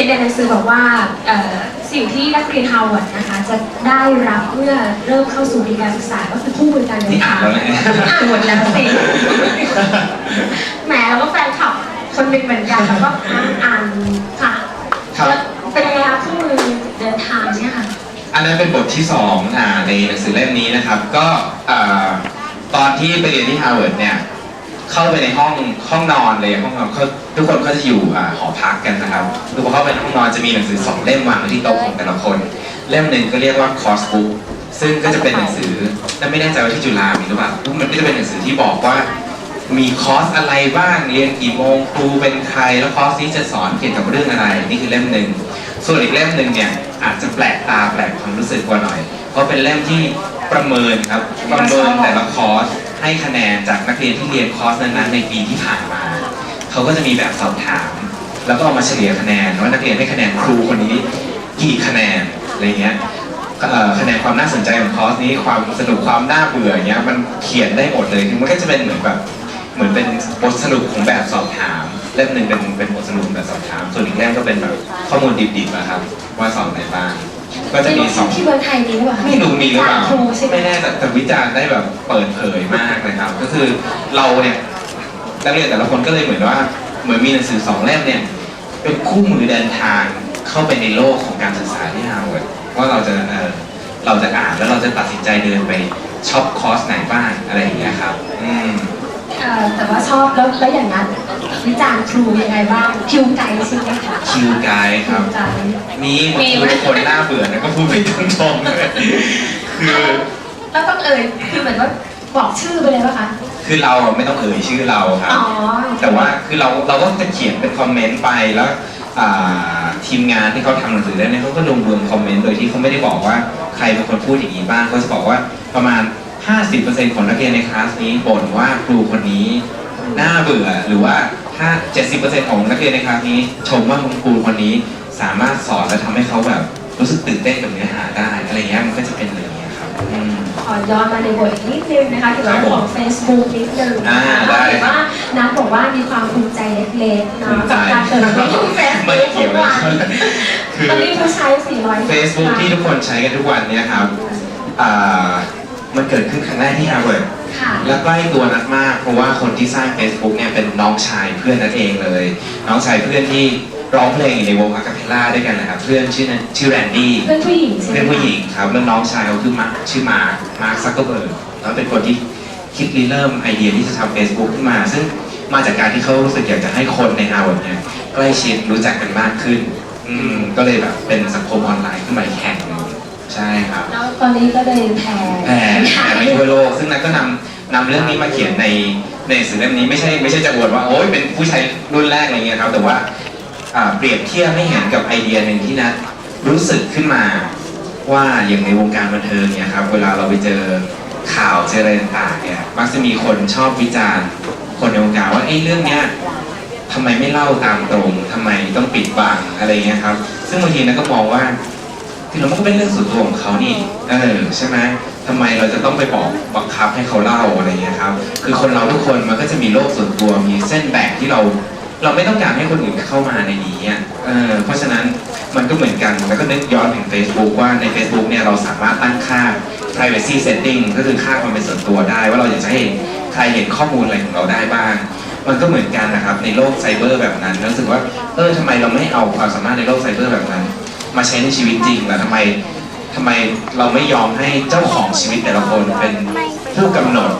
ห็นในหนังสือบอกว่าเอ่อสิ่งที่นักเรียนฮาร์วาร์ดนะคะ จะได้รับเมื่อเริ่มเข้าสู่ปีการศึกษาก็คือผู้บริการเดินี่นอ่าทานงแล้วเนี่ยอ่านหมดแล้วสิแหมเราก็แฟนคลับคนหนึ่งเหมือนกันแล้วก็อ่านค่ะครับแล้วเป็นยังไงคะคู่มือเดินทางเนี่ยค่ะอันนั้นเป็นบทที่สองอ่าในหนังสือเล่มนี้นะครับ ก็อ่าตอนที่ไปเรียนที่ฮาร์วาร์ดเนี่ย เข้าไปในห้องห้องนอนเลยห้องนอนเขาทุกคนก็จะอยู่อ่าหอพักกันนะครับคือพอเข้าไปในห้องนอนจะมีหนังสือสองเล่มวางไว้ที่โต๊ะของแต่ละคน เล่มหนึ่งก็เรียกว่าคอร์สบุ๊กซึ่งก็จะเป็นหนังสือแต่ไม่แน่ใจว่าที่จุฬามีหรือเปล่ามันก็จะเป็นหนังสือที่บอกว่า มีคอร์สอะไรบ้างเรียนกี่โมงครูเป็นใครแล้วคอร์สนี้จะสอนเกี่ยวกับเรื่องอะไรนี่คือเล่มหนึ่งส่วนอีกเล่มหนึ่งเนี่ยอาจจะแปลกตาแปลกความรู้สึกกว่าหน่อย เพราะเป็นเล่มที่ประเมินครับประเมินแต่ละคอร์ส ให้คะแนนจากนักเรียนที่เรียนคอร์สนั้นๆในปีที่ผ่านมาเขาก็จะมีแบบสอบถาม แล้วก็เอามาเฉลี่ยคะแนนว่านักเรียนให้คะแนนครูคนนี้กี่คะแนนอะไรเงี้ยคะแนนความน่าสนใจของคอร์สนี้ความสนุกความน่าเบื่อเงี้ยมันเขียนได้หมดเลยคือมันก็จะเป็นเหมือนแบบเหมือนเป็นบทสรุปของแบบสอบถามเล่มหนึ่งเป็นเป็นบทสรุปแบบสอบถาม ส่วนอีกเล่มก็เป็นแบบข้อมูลดิบๆนะครับว่าสอบไหนบ้าง ก็จะมีสองที่เมืองไทยมีหรือเปล่าคะไม่รู้มีหรือเปล่าครูใช่ไหม ไม่แน่แต่แต่วิจารณ์ได้แบบเปิดเผยมากเลยครับ ก็คือเราเนี่ยนักเรียนแต่ละคนก็เลยเหมือนว่าเหมือนมีหนังสือสองเล่มเนี่ยเป็นคู่มือเดินทางเข้าไปในโลกของการศึกษาที่ฮาร์วาร์ดว่าเราจะเออเราจะอ่านแล้วเราจะตัดสินใจเดินไปช็อปคอร์สไหนบ้างอะไรอย่างเงี้ยครับ อืม เอ่อแต่ว่าชอบแล้วแล้วอย่างนั้นวิจารณ์ครูยังไงบ้างคิวไกด์ใช่ไหมคะคิวไกด์ครับคิวไกด์มีบางมีทีไหมคนหน้าเบื่อนะก็พูดไม่ตรงๆเลยคือ แล้วต้องเอ่ยคือเหมือนว่าบอกชื่อไปเลยป่ะคะคือเราอะไม่ต้องเอ่ยชื่อเราครับ อ๋อแต่ว่าคือเราเราก็จะเขียนเป็นคอมเมนต์ไปแล้วอ่าทีมงานที่เขาทำหนังสือเล่มนี้เขาก็รวมรวมคอมเมนต์โดยที่เขาไม่ได้บอกว่าใครเป็นคนพูดอย่างนี้บ้างเขาจะบอกว่าประมาณ 50%ของนักเรียนในคลาสนี้บ่นว่าครูคนนี้น่าเบื่อหรือว่าถ้า70%ของนักเรียนในคลาสนี้ ชมว่าคุณครูคนนี้สามารถสอนและทำให้เขาแบบรู้สึกตื่นเต้นกับเนื้อหาได้อะไรเงี้ยมันก็จะเป็นอะไรอย่างเงี้ยครับอืม ขอย้อนมาในบทอีกนิดนึงนะคะเกี่ยวกับเรื่องของ Facebook นิดนึงอ่านะคะได้เห็นว่านัทบอกว่ามีความภูมิใจเล็กๆเนาะภูมิใจ กับการเปิดเผยของเฟซไม่บุ๊กเกี่ทุยวกนะวันคือ ตอนนี้ผู้ใช้400 Facebook ที่ทุกคนใช้กันทุกวันเนี่ยครับอ่า มันเกิดขึ้นครั้งแรกที่ฮาร์วาร์ดค่ะและใกล้ตัวนัดมากเพราะว่าคนที่สร้าง Facebook เนี่ยเป็นน้องชายเพื่อนนัดเองเลย น้องชายเพื่อนที่ร้องเพลงอยู่ในวงอะคาเพลล่าด้วยกันนะครับเพื่อนชื่อนั้นชื่อแรนดี้เพื่อนผู้หญิงใช่ไหมเพื่อนผู้หญิงครับแล้วน้องชายเขาคือมาร์คชื่อมาร์คมาร์คซักเกอร์เบิร์กแล้วเป็นคนที่คิดริเริ่มไอเดียที่จะทำ Facebook ขึ้นมา ซึ่งมาจากการที่เขารู้สึกอยากจะให้คนในฮาร์วาร์ดเนี่ยใกล้ชิดรู้จักกันมากขึ้นอืมก็เลยแบบเป็นสังคมออนไลน์ขึ้นมาอีกแห่งหนึ่ง ใช่ครับ แล้วตอนนี้ก็เลยแผ่แผ่แผ่ไปทั่วโลก ซึ่งนัทก็นำนำเรื่องนี้มาเขียนในในหนังสือเล่มนี้ไม่ใช่ไม่ใช่จะอวดว่าโอ้ยเป็นผู้ใช้รุ่นแรกอะไรเงี้ยครับ แต่ว่าอ่าเปรียบเทียบให้เห็นกับไอเดียหนึ่งที่นัทรู้สึกขึ้นมาว่าอย่างในวงการบันเทิงเนี่ยครับเวลาเราไปเจอข่าวเจออะไรต่างๆเนี่ยมักจะมีคนชอบวิจารณ์ คนในวงการว่าไอ้ยเรื่องเนี้ย ทำไมไม่เล่าตามตรง ทำไมต้องปิดบังอะไรเงี้ยครับ ซึ่งบางทีนัทก็มองว่า คือมันก็เป็นเรื่องส่วนตัวของเขานี่เออใช่ไหมทำไมเราจะต้องไปบอกบังคับให้เขาเล่าอะไรเงี้ยครับ คือคนเราทุกคนมันก็จะมีโลกส่วนตัวมีเส้นแบ่งที่เรา เราไม่ต้องการให้คนอื่นเข้ามาในนี้อะเออเพราะฉะนั้นมันก็เหมือนกันแล้วก็นึกย้อนถึง Facebook ว่าใน Facebook เนี่ยเราสามารถตั้งค่า privacy setting ก็คือค่าความเป็นส่วนตัวได้ ว่าเราอยากจะให้ใครเห็นข้อมูลอะไรของเราได้บ้าง มันก็เหมือนกันนะครับในโลกไซเบอร์แบบนั้นรู้สึกว่าเออทำไมเราไม่เอาความสามารถในโลกไซเบอร์แบบนั้น มาใช้ในชีวิตจริงแล้วทำไมทำไมเราไม่ยอมให้เจ้าของชีวิตแต่ละคนเป็นผู้กำหนด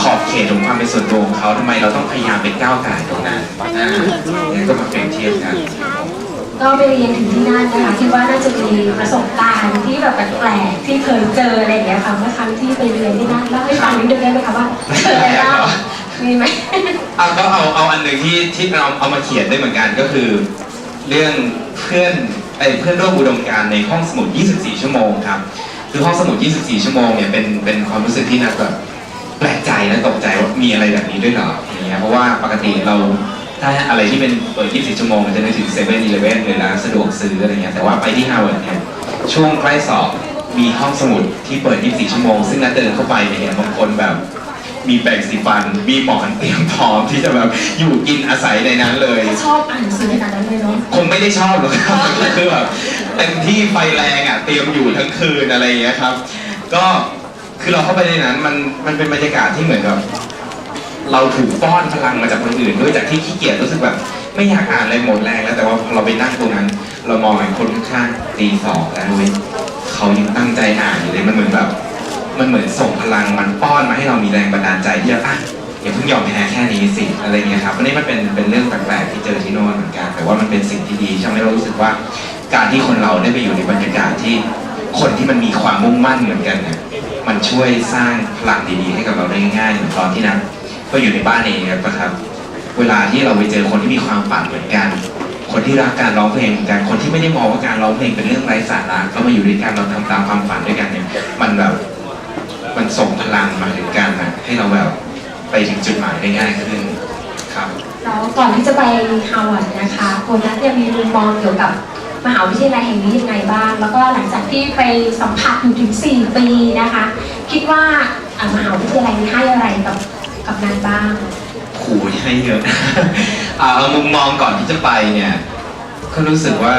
ขอบเขตของความเป็นส่วนตัวของเขาทำไมเราต้องพยายามไปก้าวไก่ายตรงนั้นอ่าเนี่ยก็มาเปรียบเทียบกันก็ไปเรียนถึงที่นั่นนะคะคิดว่าน่าจะมีประสบการณ์ที่แบบแปลกๆที่เคยเจออะไรอย่างเงี้ยค่ะเมื่อครั้งที่ไปเรียนที่นั่นเล่าให้ฟังนิดนึงได้ไหมคะว่าเจออะไรบ้างมีไหมเอาก็เอาเอาอันหนึ่งที่ที่เราเอามาเขียนได้เหมือนกันก็คือ เรื่องเพื่อน ไอ้เพื่อนร่วมอุดมการณ์ในห้องสมุด 24 ชั่วโมงครับ คือห้องสมุด 24 ชั่วโมงเนี่ยเป็นเป็นความรู้สึกที่นักแบบแปลกใจและตกใจว่ามีอะไรแบบนี้ด้วยเหรออย่างเงี้ยเพราะว่าปกติเราถ้าอะไรที่เป็นเปิด 24 ชั่วโมงมันจะนึกถึงเซเว่นอีเลฟเว่นหรือร้านสะดวกซื้ออะไรเงี้ยแต่ว่าไปที่ฮาร์วาร์ดเนี่ยช่วงใกล้สอบมีห้องสมุดที่เปิด 24 ชั่วโมง ซึ่งนัดเดินเข้าไปเนี่ยเห็นบางคน มีแปรงสีฟัน มีหมอนเตรียมพร้อมที่จะแบบอยู่กินอาศัยในนั้นเลยถ้าชอบอ่านหนังสือขนาดนั้นเลยเนาะ คงไม่ได้ชอบหรอกครับคือแบบเต็มที่ไฟแรงอะเตรียมอยู่ทั้งคืนอะไรอย่างเงี้ยครับ ก็คือเราเข้าไปในนั้นมันมันเป็นบรรยากาศที่เหมือนกับเราถูกป้อนพลังมาจากคนอื่นด้วยจากที่ขี้เกียจรู้สึกแบบไม่อยากอ่านอะไรหมดแรงแล้วแต่ว่าพอเราไปนั่งตรงนั้น เรามองเห็นคนข้างๆตีสองแล้วเว้ยเขายังตั้งใจอ่านอยู่เลยมันเหมือนแบบ มันเหมือนส่งพลังมันป้อนมาให้เรามีแรงบันดาลใจที่จะอะอย่าเพิ่งยอมแพ้แค่นี้สิอะไรเงี้ยครับอันนี้มันเป็นเป็นเรื่องแปลกๆที่เจอที่โน่นเหมือนกันแต่ว่ามันเป็นสิ่งที่ดีที่ทำให้เรารู้สึกว่า การที่คนเราได้ไปอยู่ในบรรยากาศที่คนที่มันมีความมุ่งมั่นเหมือนกันเนี่ยมันช่วยสร้างพลังดีๆให้กับเราได้ง่ายๆเหมือนตอนที่นั้นก็อยู่ในบ้านเองนะครับ เวลาที่เราไปเจอคนที่มีความฝันเหมือนกัน คนที่รักการร้องเพลงเหมือนกัน คนที่ไม่ได้มองว่าการร้องเพลงเป็นเรื่องไร้สาระก็มาอยู่ด้วยกันเราทำตามความฝันด้วยกันเนี่ยมันแบบ มันส่งพลังมาถึงกันนะให้เราแบบไปถึงจุดหมายได้ง่ายขึ้นครับ แล้วก่อนที่จะไปฮาวาดนะคะโคนัทเนี่ยมีมุมมองเกี่ยวกับมหาวิทยาลัยแห่งนี้ยังไงบ้าง แล้วก็หลังจากที่ไปสัมผัสอยู่ถึง 4 ปีนะคะ คิดว่าอ่ามหาวิทยาลัยนี้ให้อะไรกับกับนานบ้างขู่ให้เยอะอ่าเอามุมมองก่อนที่จะไปเนี่ยก็รู้สึกว่า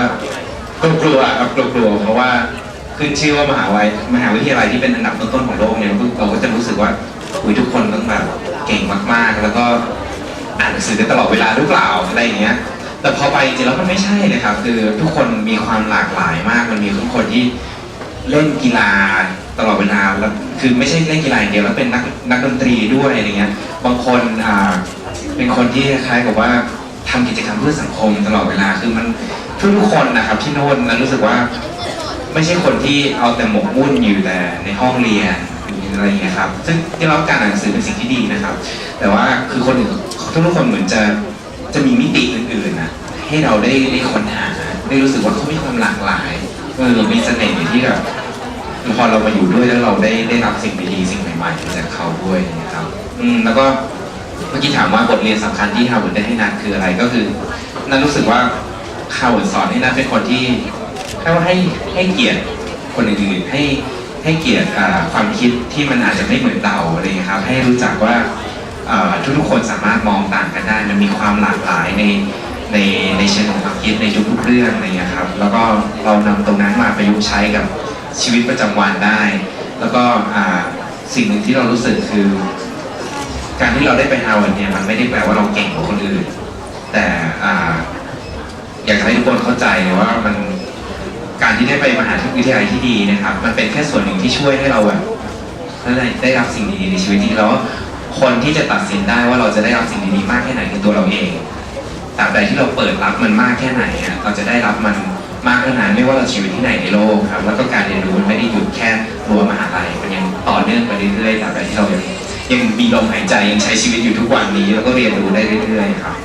กลัวๆครับกลัวๆเพราะว่า ขึ้นชื่อว่ามหาวิทยาลัยมหาวิทยาลัยที่เป็นอันดับต้นๆของโลกเนี่ยเราก็จะรู้สึกว่าอุยทุกคนต้องแบบเก่งมากๆ แล้วก็อ่านหนังสือตลอดเวลาหรือเปล่าอะไรอย่างเงี้ย แต่พอไปจริงแล้วมันไม่ใช่เลยครับ คือทุกคนมีความหลากหลายมาก มันมีทุกคนที่เล่นกีฬาตลอดเวลาแล้วคือไม่ใช่เล่นกีฬาอย่างเดียวแล้วเป็นนักนักดนตรีด้วยอะไรเงี้ย บางคนอ่าเป็นคนที่คล้ายกับว่าทำกิจกรรมเพื่อสังคมตลอดเวลา คือมันทุกคนนะครับที่โน่นนั้นรู้สึกว่า ไม่ใช่คนที่เอาแต่หมกมุ่นอยู่แต่ในห้องเรียนอะไรอย่างเงี้ยครับ ซึ่งที่เราการอ่านหนังสือเป็นสิ่งที่ดีนะครับ แต่ว่าคือคนอื่นทุกคนเหมือนจะจะมีมิติอื่นๆนะให้เราได้ได้ค้นหาได้รู้สึกว่าเขามีความหลากหลายเออมีเสน่ห์ที่แบบพอเรามาอยู่ด้วยแล้วเราได้ได้รับสิ่งดีๆสิ่งใหม่ๆจากเขาด้วยนะครับ อืมแล้วก็เมื่อกี้ถามว่าบทเรียนสำคัญที่ฮาวเวิร์ดได้ให้นัทคืออะไรก็คือนัทรู้สึกว่าฮาวเวิร์ดสอนให้นัทเป็นคนที่ ให้ว่าให้ให้เกียรติคนอื่นๆให้ให้เกียรติความคิดที่มันอาจจะไม่เหมือนเราอะไรเงี้ยครับ ให้รู้จักว่าทุกๆคนสามารถมองต่างกันได้ มันมีความหลากหลายในในในเชิงของความคิดในทุกๆเรื่องอะไรเงี้ยครับ แล้วก็เรานำตรงนั้นมาประยุกต์ใช้กับชีวิตประจำวันได้ แล้วก็อ่าสิ่งหนึ่งที่เรารู้สึกคือ การที่เราได้ไปฮาวาดเนี่ยมันไม่ได้แปลว่าเราเก่งกว่าคนอื่น แต่อ่าอยากให้ทุกคนเข้าใจว่ามัน การที่ได้ไปมหาวิทยาลัยที่ดีนะครับ มันเป็นแค่ส่วนหนึ่งที่ช่วยให้เราแบบได้รับสิ่งดีๆในชีวิตที่แล้วคนที่จะตัดสินได้ว่าเราจะได้รับสิ่งดีๆมากแค่ไหนคือตัวเราเองตราบใดที่เราเปิดรับมันมากแค่ไหนเราจะได้รับมันมากเท่านั้นไม่ว่าเราชีวิตที่ไหนในโลกครับ แล้วก็การเรียนรู้มันไม่ได้หยุดแค่รั้วมหาลัยมันยังต่อเนื่องไปเรื่อยๆตราบใดที่เรายังยังมีลมหายใจยังใช้ชีวิตอยู่ทุกวันนี้ แล้วก็เรียนรู้ได้เรื่อยๆครับ